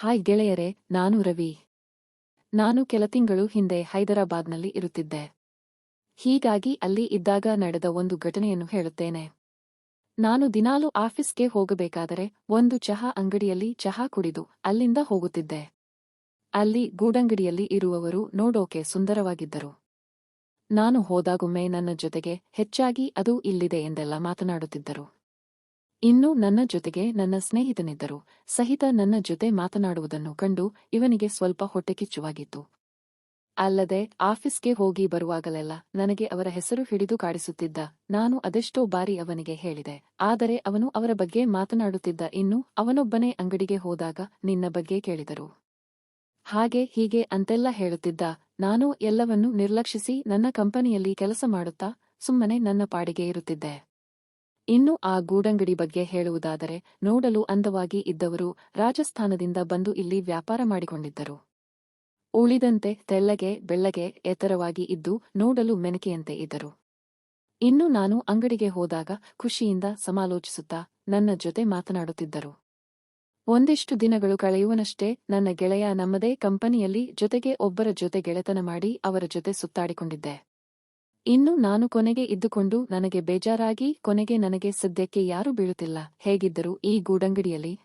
Hi ಗೆಳೆಯರೆ, ನಾನು ರವಿ. ನಾನು ಕೆಲ ತಿಂಗಳು ಹಿಂದೆ ಹೈದರಾಬಾದ್ನಲ್ಲಿ ಇರುತ್ತಿದ್ದೆ. ಹೀಗಾಗಿ ಅಲ್ಲಿ ಇದ್ದಾಗ ನಡೆದ ಒಂದು ಘಟನೆಯನ್ನು ಹೇಳುತ್ತೇನೆ. ನಾನು ದಿನಾಲು ಆಫೀಸ್ಗೆ ಹೋಗಬೇಕಾದರೆ ಒಂದು ಚಹಾ ಅಂಗಡಿಯಲ್ಲಿ ಚಹಾ ಕುಡಿದು ಅಲ್ಲಿಂದ ಹೋಗುತ್ತಿದ್ದೆ. ಅಲ್ಲಿ ಗೂಡಂಗಡಿಯಲ್ಲಿ ಇರುವವರು ನೋಡೋಕೆ ಸುಂದರವಾಗಿದ್ದರು. ನಾನು ಹೋದಾಗೊಮ್ಮೆ ನನ್ನ ಜೊತೆಗೆ ಹೆಚ್ಚಾಗಿ ಅದು ಇಲ್ಲಿದೆ ಎಂದೆಲ್ಲ ಮಾತನಾಡುತ್ತಿದ್ದರು. ಇನ್ನು ನನ್ನ ಜೊತೆಗೆ ನನ್ನ ಸ್ನೇಹಿತನಿದ್ದರು. ಸಹಿತ ನನ್ನ ಜೊತೆ ಮಾತನಾಡುವುದನ್ನು ಕಂಡು ಇವನಿಗೆ ಸ್ವಲ್ಪ ಹೊಟ್ಟೆಕಿಚ್ಚುವಾಗಿತ್ತು ಅಲ್ಲದೆ ಆಫೀಸ್ಗೆ ಹೋಗಿ ಬರುವಾಗಲೆಲ್ಲ ನನಗೆ ಅವರ ಹೆಸರು ಹಿಡಿದು ಕಾಡಿಸುತ್ತಿದ್ದ ನಾನು ಅದೆಷ್ಟೋ ಬಾರಿ ಅವನಿಗೆ ಹೇಳಿದೆ. ಆದರೆ ಅವನು ಅವರ ಬಗ್ಗೆ ಮಾತನಾಡುತ್ತಿದ್ದ ಇನ್ನು ಅವನೊಬ್ಬನೇ ಅಂಗಡಿಗೆ ಹೋದಾಗ ನಿನ್ನ ಬಗ್ಗೆ ಕೇಳಿದರು. ಹಾಗೆ ಹೀಗೆ ಅಂತೆಲ್ಲ ಹೇಳುತ್ತಿದ್ದ ನಾನು ಎಲ್ಲವನ್ನೂ ನಿರ್ಲಕ್ಷಿಸಿ ನನ್ನ ಕಂಪನಿಯಲ್ಲಿ ಕೆಲಸ ಮಾಡುತ್ತಾ ಸುಮ್ಮನೆ ನನ್ನ ಪಾಡಿಗೆ ಇರುತ್ತಿದ್ದೆ. ಇನ್ನು ಆ ಗೂಡಂಗಡಿ ಬಗ್ಗೆ ಹೇಳುವುದಾದರೆ, ನೋಡಲು ಅಂದವಾಗಿ ಇದ್ದವರು ರಾಜಸ್ಥಾನದಿಂದ ಬಂದು ಇಲ್ಲಿ ವ್ಯಾಪಾರ ಮಾಡಿಕೊಂಡಿದ್ದರು. ಉಳಿದಂತೆ ತೆಳ್ಳಗೆ, ಬೆಳ್ಳಗೆ, ಎತ್ತರವಾಗಿ ಇದ್ದು ನೋಡಲು ಮೆನಕೆಯಂತೆ ಇದ್ದರು. ಇನ್ನು ನಾನು ಅಂಗಡಿಗೆ ಹೋದಾಗ ಖುಷಿಯಿಂದ ಸಮಾಲೋಚಿಸುತ್ತಾ ನನ್ನ ಜೊತೆ ಮಾತನಾಡುತ್ತಿದ್ದರು. ಒಂದಿಷ್ಟು ದಿನಗಳು ಕಳೆಯುವನಷ್ಟೇ ನನ್ನ ಗೆಳೆಯ ನಮ್ಮದೇ ಕಂಪನಿಯಲ್ಲಿ ಜೊತೆಗೆ ಒಬ್ಬರ ಜೊತೆ ಗೆಳೆತನ ಮಾಡಿ ಅವರ ಜೊತೆ ಸುತ್ತಾಡಿಕೊಂಡಿದ್ದೆ. ಇನ್ನು ನಾನು ಕೊನೆಗೆ ಇದ್ದುಕೊಂಡು ನನಗೆ ಬೇಜಾರಾಗಿ ಕೊನೆಗೆ ನನಗೆ ಸದ್ಯಕ್ಕೆ ಯಾರೂ ಬೀಳುತ್ತಿಲ್ಲ. ಹೇಗಿದ್ದರೂ ಈ ಗೂಡಂಗಡಿಯಲ್ಲಿ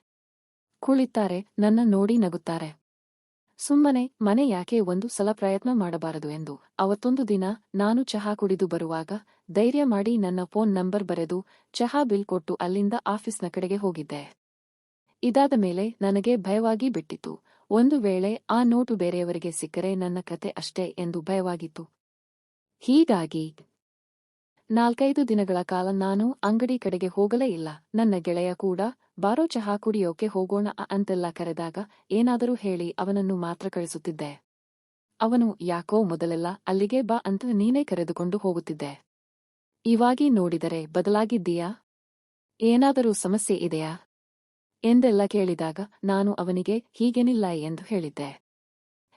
ಕುಳಿತಾರೆ ನನ್ನ ನೋಡಿ ನಗುತ್ತಾರೆ. ಸುಮ್ಮನೆ, ಮನೆ ಯಾಕೆ ಒಂದು ಸಲ ಪ್ರಯತ್ನ ಮಾಡಬಾರದು ಎಂದು. ಅವತ್ತೊಂದು ದಿನ ನಾನು ಚಹಾ ಕುಡಿದು ಬರುವಾಗ ಧೈರ್ಯ ಮಾಡಿ ನನ್ನ ಫೋನ್ ನಂಬರ್ ಬರೆದು ಚಹಾ ಬಿಲ್ ಕೊಟ್ಟು ಅಲ್ಲಿಂದ ಆಫೀಸ್ನ ಕಡೆಗೆ ಹೋಗಿದ್ದೆ. ಇದಾದ ಮೇಲೆ ನನಗೆ ಭಯವಾಗಿ ಬಿಟ್ಟಿತು. ಒಂದು ವೇಳೆ ಆ ನೋಟು ಬೇರೆಯವರಿಗೆ ಸಿಕ್ಕರೆ ನನ್ನ ಕತೆ ಅಷ್ಟೇ ಎಂದು ಭಯವಾಗಿತ್ತು. ಹೀಗಾಗಿ ನಾಲ್ಕೈದು ದಿನಗಳ ಕಾಲ ನಾನು ಅಂಗಡಿ ಕಡೆಗೆ ಹೋಗಲೇ ಇಲ್ಲ. ನನ್ನ ಗೆಳೆಯ ಕೂಡ, ಬಾರೋ ಚಹಾ ಕುಡಿಯೋಕೆ ಹೋಗೋಣ ಅಂತೆಲ್ಲ ಕರೆದಾಗ ಏನಾದರೂ ಹೇಳಿ ಅವನನ್ನು ಮಾತ್ರ ಕಳಿಸುತ್ತಿದ್ದೆ. ಅವನು, ಯಾಕೋ ಮೊದಲೆಲ್ಲ ಅಲ್ಲಿಗೆ ಬಾ ಅಂತ ನೀನೇ ಕರೆದುಕೊಂಡು ಹೋಗುತ್ತಿದ್ದೆ. ಇವಾಗಿ ನೋಡಿದರೆ ಬದಲಾಗಿದ್ದೀಯಾ? ಏನಾದರೂ ಸಮಸ್ಯೆ ಇದೆಯಾ? ಎಂದೆಲ್ಲ ಕೇಳಿದಾಗ ನಾನು ಅವನಿಗೆ, ಹೀಗೇನಿಲ್ಲ ಎಂದು ಹೇಳಿದ್ದೆ.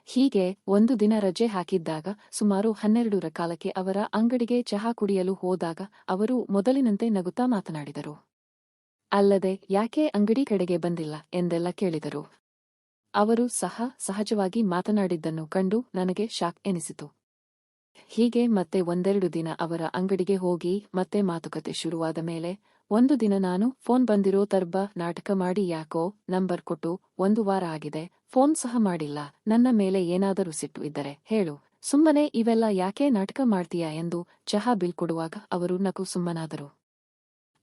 ಹೀಗೆ ಒಂದು ದಿನ ರಜೆ ಹಾಕಿದ್ದಾಗ, ಸುಮಾರು ಹನ್ನೆರಡರ ಕಾಲಕ್ಕೆ ಅವರ ಅಂಗಡಿಗೆ ಚಹಾ ಕುಡಿಯಲು ಹೋದಾಗ ಅವರು ಮೊದಲಿನಂತೆ ನಗುತ್ತಾ ಮಾತನಾಡಿದರು. ಅಲ್ಲದೆ ಯಾಕೆ ಅಂಗಡಿ ಕಡೆಗೆ ಬಂದಿಲ್ಲ? ಎಂದೆಲ್ಲ ಕೇಳಿದರು. ಅವರು ಸಹ ಸಹಜವಾಗಿ ಮಾತನಾಡಿದ್ದನ್ನು ಕಂಡು ನನಗೆ ಶಾಕ್ ಎನಿಸಿತು. ಹೀಗೆ ಮತ್ತೆ ಒಂದೆರಡು ದಿನ ಅವರ ಅಂಗಡಿಗೆ ಹೋಗಿ ಮತ್ತೆ ಮಾತುಕತೆ ಶುರುವಾದ ಮೇಲೆ ಒಂದು ದಿನ ನಾನು ಫೋನ್ ಬಂದಿರೋ ತರ್ಬ ನಾಟಕ ಮಾಡಿ ಯಾಕೋ ನಂಬರ್ ಕೊಟ್ಟು ಒಂದು ವಾರ ಆಗಿದೆ, ಫೋನ್ ಸಹ ಮಾಡಿಲ್ಲ, ನನ್ನ ಮೇಲೆ ಏನಾದರೂ ಸಿಟ್ಟು ಇದ್ದರೆ ಹೇಳು. ಸುಮ್ಮನೆ ಇವೆಲ್ಲ ಯಾಕೆ ನಾಟಕ ಮಾಡ್ತೀಯಾ ಎಂದು ಚಹಾ ಬಿಲ್ ಕೊಡುವಾಗ ಅವರು ನಕು ಸುಮ್ಮನಾದರು.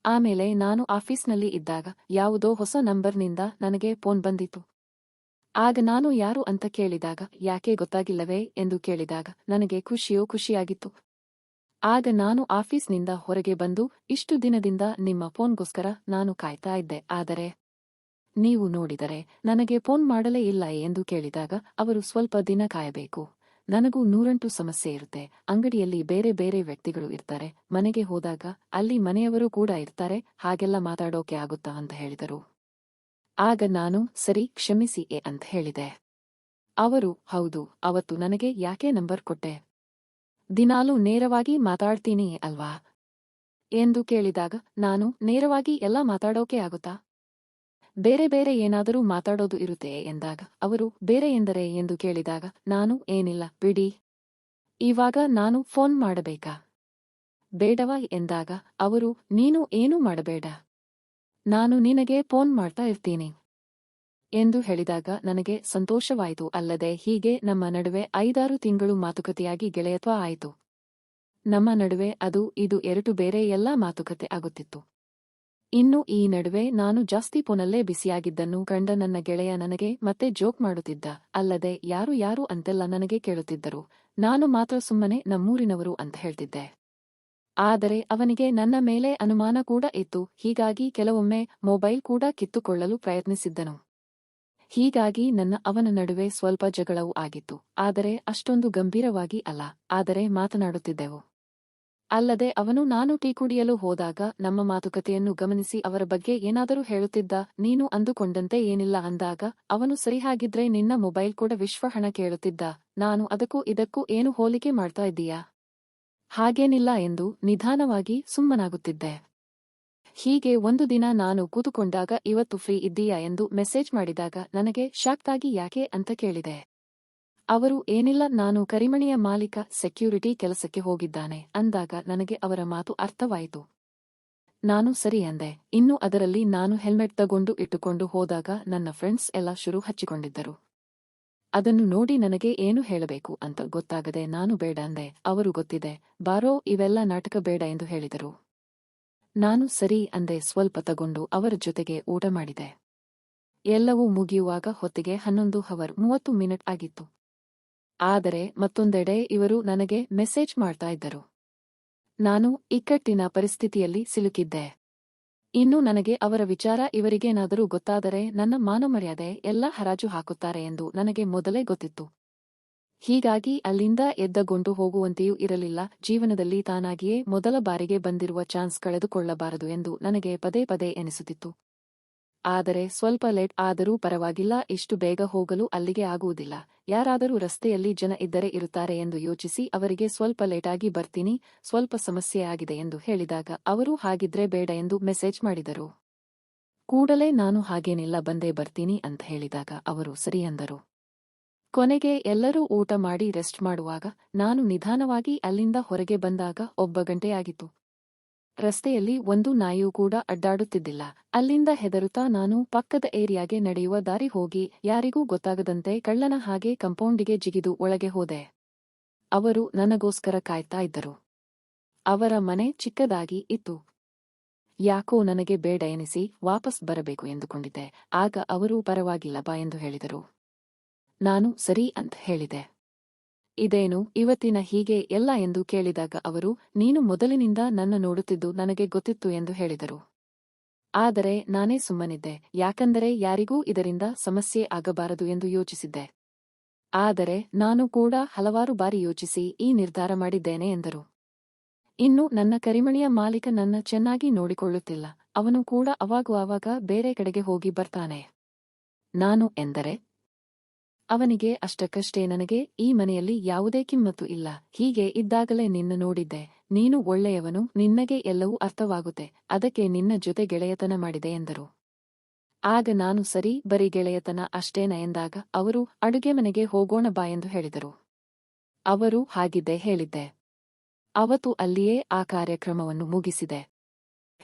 ಆಮೇಲೆ ನಾನು ಆಫೀಸ್ನಲ್ಲಿ ಇದ್ದಾಗ ಯಾವುದೋ ಹೊಸ ನಂಬರ್ನಿಂದ ನನಗೆ ಫೋನ್ ಬಂದಿತು ಆಗ ನಾನು ಯಾರು ಅಂತ ಕೇಳಿದಾಗ, ಯಾಕೆ ಗೊತ್ತಾಗಿಲ್ಲವೇ? ಎಂದು ಕೇಳಿದಾಗ ನನಗೆ ಖುಷಿಯೋ ಖುಷಿಯಾಗಿತ್ತು. ಆಗ ನಾನು ಆಫೀಸ್ನಿಂದ ಹೊರಗೆ ಬಂದು ಇಷ್ಟು ದಿನದಿಂದ ನಿಮ್ಮ ಫೋನ್ಗೋಸ್ಕರ ನಾನು ಕಾಯ್ತಾ ಇದ್ದೆ. ಆದರೆ, ನೀವು ನೋಡಿದರೆ ನನಗೆ ಫೋನ್ ಮಾಡಲೇ ಇಲ್ಲ ಎಂದು ಕೇಳಿದಾಗ ಅವರು ಸ್ವಲ್ಪ ದಿನ ಕಾಯಬೇಕು. ನನಗೂ ನೂರಂಟು ಸಮಸ್ಯೆ ಇರುತ್ತೆ. ಅಂಗಡಿಯಲ್ಲಿ ಬೇರೆ ಬೇರೆ ವ್ಯಕ್ತಿಗಳು ಇರ್ತಾರೆ. ಮನೆಗೆ ಹೋದಾಗ ಅಲ್ಲಿ ಮನೆಯವರು ಕೂಡ ಇರ್ತಾರೆ. ಹಾಗೆಲ್ಲ ಮಾತಾಡೋಕೆ ಆಗುತ್ತಾ ಅಂತ ಹೇಳಿದರು. ಆಗ ನಾನು, ಸರಿ, ಕ್ಷಮಿಸಿ ಎ ಅಂತ ಹೇಳಿದೆ. ಅವರು, ಹೌದು, ಅವತ್ತು ನನಗೆ ಯಾಕೆ ನಂಬರ್ ಕೊಟ್ಟೆ? ದಿನಾಲೂ ನೇರವಾಗಿ ಮಾತಾಡ್ತೀನಿ ಅಲ್ವಾ? ಎಂದು ಕೇಳಿದಾಗ, ನಾನು ನೇರವಾಗಿ ಎಲ್ಲ ಮಾತಾಡೋಕೆ ಆಗುತ್ತಾ? ಬೇರೆ ಬೇರೆ ಏನಾದರೂ ಮಾತಾಡೋದು ಇರುತ್ತೆ ಎಂದಾಗ, ಅವರು, ಬೇರೆ ಎಂದರೆ ಎಂದು ಕೇಳಿದಾಗ, ನಾನು ಏನಿಲ್ಲ, ಬಿಡಿ. ಇವಾಗ ನಾನು ಫೋನ್ ಮಾಡಬೇಕಾ? ಬೇಡವಾ ಎಂದಾಗ, ಅವರು, ನೀನು ಏನೂ ಮಾಡಬೇಡ? ನಾನು ನಿನಗೆ ಫೋನ್ ಮಾಡ್ತಾ ಇರ್ತೀನಿ. ಎಂದು ಹೇಳಿದಾಗ ನನಗೆ ಸಂತೋಷವಾಯಿತು, ಅಲ್ಲದೆ ಹೀಗೆ ನಮ್ಮ ನಡುವೆ ಐದಾರು ತಿಂಗಳು ಮಾತುಕತೆಯಾಗಿ ಗೆಳೆಯತ್ವ ಆಯಿತು. ನಮ್ಮ ನಡುವೆ ಅದು, ಇದು ಎರಡು ಬೇರೆ ಎಲ್ಲಾ ಮಾತುಕತೆ ಆಗುತ್ತಿತ್ತು. ಇನ್ನು ಈ ನಡುವೆ ನಾನು ಜಾಸ್ತಿ ಪುನಲ್ಲೇ ಬಿಸಿಯಾಗಿದ್ದನ್ನು ಕಂಡ ನನ್ನ ಗೆಳೆಯ ನನಗೆ ಮತ್ತೆ ಜೋಕ್ ಮಾಡುತ್ತಿದ್ದ, ಅಲ್ಲದೆ ಯಾರು ಯಾರು ಅಂತೆಲ್ಲ ನನಗೆ ಕೇಳುತ್ತಿದ್ದರು. ನಾನು ಮಾತ್ರ ಸುಮ್ಮನೆ ನಮ್ಮೂರಿನವರು ಅಂತ ಹೇಳ್ತಿದ್ದೆ. ಆದರೆ ಅವನಿಗೆ ನನ್ನ ಮೇಲೆ ಅನುಮಾನ ಕೂಡ ಇತ್ತು, ಹೀಗಾಗಿ ಕೆಲವೊಮ್ಮೆ ಮೊಬೈಲ್ ಕೂಡ ಕಿತ್ತುಕೊಳ್ಳಲು ಪ್ರಯತ್ನಿಸಿದ್ದನು. ಹೀಗಾಗಿ ನನ್ನ ಅವನ ನಡುವೆ ಸ್ವಲ್ಪ ಜಗಳವೂ ಆಗಿತ್ತು. ಆದರೆ ಅಷ್ಟೊಂದು ಗಂಭೀರವಾಗಿ ಅಲ್ಲ. ಆದರೆ ಮಾತನಾಡುತ್ತಿದ್ದೆವು. ಅಲ್ಲದೆ ಅವನು, ನಾನು ಟೀ ಕುಡಿಯಲು ಹೋದಾಗ ನಮ್ಮ ಮಾತುಕತೆಯನ್ನು ಗಮನಿಸಿ ಅವರ ಬಗ್ಗೆ ಏನಾದರೂ ಹೇಳುತ್ತಿದ್ದ, ನೀನು ಅಂದುಕೊಂಡಂತೆ ಏನಿಲ್ಲ ಅಂದಾಗ, ಅವನು ಸರಿಹಾಗಿದ್ರೆ ನಿನ್ನ ಮೊಬೈಲ್ ಕೂಡ ವಿಶ್ವ ಹಣ ಕೇಳುತ್ತಿದ್ದ. ನಾನು ಅದಕ್ಕೂ ಇದಕ್ಕೂ ಏನು ಹೋಲಿಕೆ ಮಾಡ್ತಾ ಇದ್ದೀಯಾ? ಹಾಗೇನಿಲ್ಲ ಎಂದು ನಿಧಾನವಾಗಿ ಸುಮ್ಮನಾಗುತ್ತಿದ್ದೆ. ಹೀಗೆ ಒಂದು ದಿನ ನಾನು ಕೂತುಕೊಂಡಾಗ ಇವತ್ತು ಫ್ರೀ ಇದ್ದೀಯಾ ಎಂದು ಮೆಸೇಜ್ ಮಾಡಿದಾಗ ನನಗೆ ಶಾಕ್ತಾಗಿ ಯಾಕೆ ಅಂತ ಕೇಳಿದೆ. ಅವರು, ಏನಿಲ್ಲ, ನಾನು ಕರಿಮಣಿಯ ಮಾಲೀಕ ಸೆಕ್ಯೂರಿಟಿ ಕೆಲಸಕ್ಕೆ ಹೋಗಿದ್ದಾನೆ ಅಂದಾಗ ನನಗೆ ಅವರ ಮಾತು ಅರ್ಥವಾಯಿತು. ನಾನು ಸರಿ ಅಂದೆ. ಇನ್ನು ಅದರಲ್ಲಿ ನಾನು ಹೆಲ್ಮೆಟ್ ತಗೊಂಡು ಇಟ್ಟುಕೊಂಡು ಹೋದಾಗ ನನ್ನ ಫ್ರೆಂಡ್ಸ್ ಎಲ್ಲ ಶುರು ಹಚ್ಚಿಕೊಂಡಿದ್ದರು. ಅದನ್ನು ನೋಡಿ ನನಗೆ ಏನು ಹೇಳಬೇಕು ಅಂತ ಗೊತ್ತಾಗದೆ ನಾನು ಬೇಡ ಅಂದೆ. ಅವರು ಗೊತ್ತಿದೆ, ಬಾರೋ, ಇವೆಲ್ಲ ನಾಟಕ ಬೇಡ ಎಂದು ಹೇಳಿದರು. ನಾನು ಸರಿ ಅಂದೆ ಸ್ವಲ್ಪ ತಗೊಂಡು ಅವರ ಜೊತೆಗೆ ಊಟ ಮಾಡಿದೆ. ಎಲ್ಲವೂ ಮುಗಿಯುವಾಗ ಹೊತ್ತಿಗೆ ಹನ್ನೊಂದು ಹವರ್ ಮೂವತ್ತು ಮಿನಿಟ್ ಆಗಿತ್ತು. ಆದರೆ ಮತ್ತೊಂದೆಡೆ ಇವರು ನನಗೆ ಮೆಸೇಜ್ ಮಾಡ್ತಾ ಇದ್ದರು. ನಾನು ಇಕ್ಕಟ್ಟಿನ ಪರಿಸ್ಥಿತಿಯಲ್ಲಿ ಸಿಲುಕಿದ್ದೆ. ಇನ್ನು ನನಗೆ ಅವರ ವಿಚಾರ ಇವರಿಗೇನಾದರೂ ಗೊತ್ತಾದರೆ ನನ್ನ ಮಾನಮರ್ಯಾದೆ ಎಲ್ಲ ಹರಾಜು ಹಾಕುತ್ತಾರೆ ಎಂದು ನನಗೆ ಮೊದಲೇ ಗೊತ್ತಿತ್ತು. ಹೀಗಾಗಿ ಅಲ್ಲಿಂದ ಎದ್ದಗೊಂಡು ಹೋಗುವಂತೆಯೂ ಇರಲಿಲ್ಲ. ಜೀವನದಲ್ಲಿ ತಾನಾಗಿಯೇ ಮೊದಲ ಬಾರಿಗೆ ಬಂದಿರುವ ಚಾನ್ಸ್ ಕಳೆದುಕೊಳ್ಳಬಾರದು ಎಂದು ನನಗೆ ಪದೇ ಪದೇ ಎನಿಸುತ್ತಿತ್ತು. ಆದರೆ ಸ್ವಲ್ಪ ಲೇಟ್ ಆದರೂ ಪರವಾಗಿಲ್ಲ, ಇಷ್ಟು ಬೇಗ ಹೋಗಲು ಅಲ್ಲಿಗೆ ಆಗುವುದಿಲ್ಲ. ಯಾರಾದರೂ ರಸ್ತೆಯಲ್ಲಿ ಜನ ಇದ್ದರೆ ಇರುತ್ತಾರೆ ಎಂದು ಯೋಚಿಸಿ, ಅವರಿಗೆ ಸ್ವಲ್ಪ ಲೇಟಾಗಿ ಬರ್ತೀನಿ, ಸ್ವಲ್ಪ ಸಮಸ್ಯೆ ಆಗಿದೆ ಎಂದು ಹೇಳಿದಾಗ ಅವರು ಹಾಗಿದ್ರೆ ಬೇಡ ಎಂದು ಮೆಸೇಜ್ ಮಾಡಿದರು. ಕೂಡಲೇ ನಾನು ಹಾಗೇನಿಲ್ಲ ಬಂದೇ ಬರ್ತೀನಿ ಅಂತ ಹೇಳಿದಾಗ ಅವರು ಸರಿ ಅಂದರು. ಕೊನೆಗೆ ಎಲ್ಲರೂ ಊಟ ಮಾಡಿ ರೆಸ್ಟ್ ಮಾಡುವಾಗ ನಾನು ನಿಧಾನವಾಗಿ ಅಲ್ಲಿಂದ ಹೊರಗೆ ಬಂದಾಗ ಒಬ್ಬ ಗಂಟೆಯಾಗಿತ್ತು. ರಸ್ತೆಯಲ್ಲಿ ಒಂದು ನಾಯಿಯೂ ಕೂಡ ಅಡ್ಡಾಡುತ್ತಿದ್ದಿಲ್ಲ. ಅಲ್ಲಿಂದ ಹೆದರುತ್ತಾ ನಾನು ಪಕ್ಕದ ಏರಿಯಾಗೆ ನಡೆಯುವ ದಾರಿ ಹೋಗಿ ಯಾರಿಗೂ ಗೊತ್ತಾಗದಂತೆ ಕಳ್ಳನ ಹಾಗೆ ಕಂಪೌಂಡಿಗೆ ಜಿಗಿದು ಒಳಗೆ ಹೋದೆ. ಅವರು ನನಗೋಸ್ಕರ ಕಾಯ್ತಾ ಇದ್ದರು. ಅವರ ಮನೆ ಚಿಕ್ಕದಾಗಿ ಇತ್ತು. ಯಾಕೋ ನನಗೆ ಬೇಡ ಎನಿಸಿ ವಾಪಸ್ ಬರಬೇಕು ಎಂದುಕೊಂಡಿದ್ದೆ. ಆಗ ಅವರು ಪರವಾಗಿಲ್ಲ ಬಾ ಎಂದು ಹೇಳಿದರು. ನಾನು ಸರಿ ಅಂತ ಹೇಳಿದೆ. ಇದೇನು, ಇವತ್ತಿನ ಹೀಗೆ ಎಲ್ಲ ಎಂದು ಕೇಳಿದಾಗ ಅವರು, ನೀನು ಮೊದಲಿನಿಂದ ನನ್ನ ನೋಡುತ್ತಿದ್ದು ನನಗೆ ಗೊತ್ತಿತ್ತು ಎಂದು ಹೇಳಿದರು. ಆದರೆ ನಾನೇ ಸುಮ್ಮನಿದ್ದೆ, ಯಾಕಂದರೆ ಯಾರಿಗೂ ಇದರಿಂದ ಸಮಸ್ಯೆ ಆಗಬಾರದು ಎಂದು ಯೋಚಿಸಿದ್ದೆ. ಆದರೆ ನಾನು ಕೂಡ ಹಲವಾರು ಬಾರಿ ಯೋಚಿಸಿ ಈ ನಿರ್ಧಾರ ಮಾಡಿದ್ದೇನೆ ಎಂದರು. ಇನ್ನು ನನ್ನ ಕರಿಮಳಿಯ ಮಾಲೀಕ ನನ್ನ ಚೆನ್ನಾಗಿ ನೋಡಿಕೊಳ್ಳುತ್ತಿಲ್ಲ, ಅವನು ಕೂಡ ಅವಾಗುವಾಗ ಬೇರೆ ಕಡೆಗೆ ಹೋಗಿ ಬರ್ತಾನೆ. ನಾನು ಎಂದರೆ ಅವನಿಗೆ ಅಷ್ಟಕ್ಕಷ್ಟೇ ನನಗೆ ಈ ಮನೆಯಲ್ಲಿ ಯಾವುದೇ ಕಿಮ್ಮತ್ತು ಇಲ್ಲ. ಹೀಗೆ ಇದ್ದಾಗಲೇ ನಿನ್ನ ನೋಡಿದ್ದೆ. ನೀನು ಒಳ್ಳೆಯವನು, ನಿನ್ನಗೆ ಎಲ್ಲವೂ ಅರ್ಥವಾಗುತ್ತೆ. ಅದಕ್ಕೆ ನಿನ್ನ ಜೊತೆ ಗೆಳೆಯತನ ಮಾಡಿದೆ ಎಂದರು. ಆಗ ನಾನು, ಸರಿ, ಬರೀ ಗೆಳೆಯತನ ಅಷ್ಟೇನ? ಎಂದಾಗ ಅವರು, ಅಡುಗೆ ಮನೆಗೆ ಹೋಗೋಣ ಬಾ ಎಂದು ಹೇಳಿದರು. ಅವರು ಹಾಗಿದ್ದೆ ಹೇಳಿದ್ದೆ. ಅವತ್ತು ಅಲ್ಲಿಯೇ ಆ ಕಾರ್ಯಕ್ರಮವನ್ನು ಮುಗಿಸಿದೆ.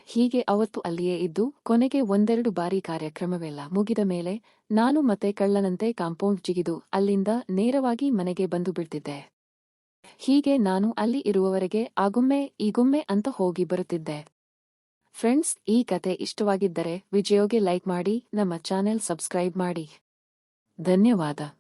ಹೀಗೆ ಅವತ್ತು ಅಲ್ಲಿಯೇ ಇದ್ದು, ಕೊನೆಗೆ ಒಂದೆರಡು ಬಾರಿ ಕಾರ್ಯಕ್ರಮವೆಲ್ಲ ಮುಗಿದ ಮೇಲೆ ನಾನು ಮತ್ತೆ ಕಳ್ಳನಂತೆ ಕಾಂಪೌಂಡ್ ಜಿಗಿದು ಅಲ್ಲಿಂದ ನೇರವಾಗಿ ಮನೆಗೆ ಬಂದು ಬಿಡ್ತಿದ್ದೆ. ಹೀಗೆ ನಾನು ಅಲ್ಲಿ ಇರುವವರೆಗೆ ಆಗುಮ್ಮೆ ಈಗುಮ್ಮೆ ಅಂತ ಹೋಗಿ ಬರುತ್ತಿದ್ದೆ. ಫ್ರೆಂಡ್ಸ್, ಈ ಕತೆ ಇಷ್ಟವಾಗಿದ್ದರೆ ವಿಜಯೋಗೆ ಲೈಕ್ ಮಾಡಿ, ನಮ್ಮ ಚಾನೆಲ್ ಸಬ್ಸ್ಕ್ರೈಬ್ ಮಾಡಿ. ಧನ್ಯವಾದ.